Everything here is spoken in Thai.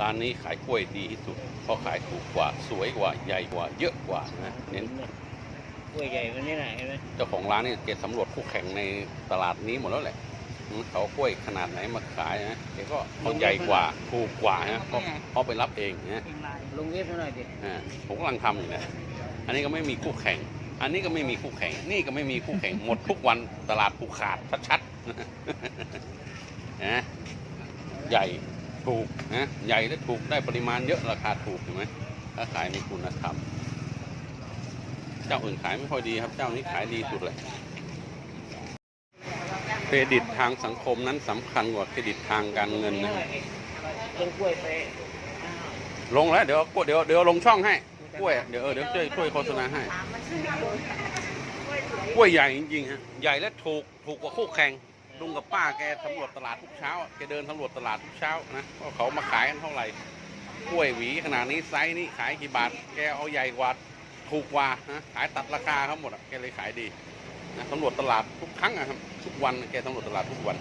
ร้านนี้ขายกล้วยดีที่สุด เพราะขายถูกกว่า สวยกว่า ใหญ่กว่า เยอะกว่านะเน้นกล้วยใหญ่วันนี้ไหนะเห็นไหมเจ้าของร้านนี่แกสำรวจคู่แข่งในตลาดนี้หมดแล้วแหละอืมเขาเอากล้วยขนาดไหนมาขายนะแกก็เอาใหญ่กว่า ถูกกว่านะเพราะเพราะไปรับเองนะลงเว็บให้หน่อยดิอ่าผมกำลังทำอยู่นะอันนี้ก็ไม่มีคู่แข่ง อันนี้ก็ไม่มีคู่แข่ง นี่ก็ไม่มีคู่แข่ง หมดทุกวันตลาดผูกขาดชัดๆนะใหญ่ ถูกนะใหญ่และถูกได้ปริมาณเยอะราคาถูกเห็นไหมถ้าขายในคุณธรรมเจ้าอื่นขายไม่ค่อยดีครับ เจ้านี้ขายดีสุดเลยเครดิตทางสังคมนั้นสำคัญกว่าเครดิตทางการเงินนะลงกล้วยไปลงแล้วเดี๋ยวเดี๋ยวเดี๋ยวลงช่องให้กล้วยเดี๋ยวเออเดี๋ยวช่วยช่วยโฆษณาให้กล้วยใหญ่จริงๆฮะใหญ่และถูกถูกกว่าคู่แข่ง ลุงกับป้าแกสำรวจตลาดทุกเช้าแกเดินสำรวจตลาดทุกเช้านะว่าเขามาขายกันเท่าไหร่กล้วยหวีขนาดนี้ไซส์นี้ขายกี่บาท แกเอาใหญ่กว่าถูกกว่านะขายตัดราคาเขาหมดแกเลยขายดีนะสำรวจตลาดทุกครั้งนะครับทุกวันแกสำรวจตลาดทุกวัน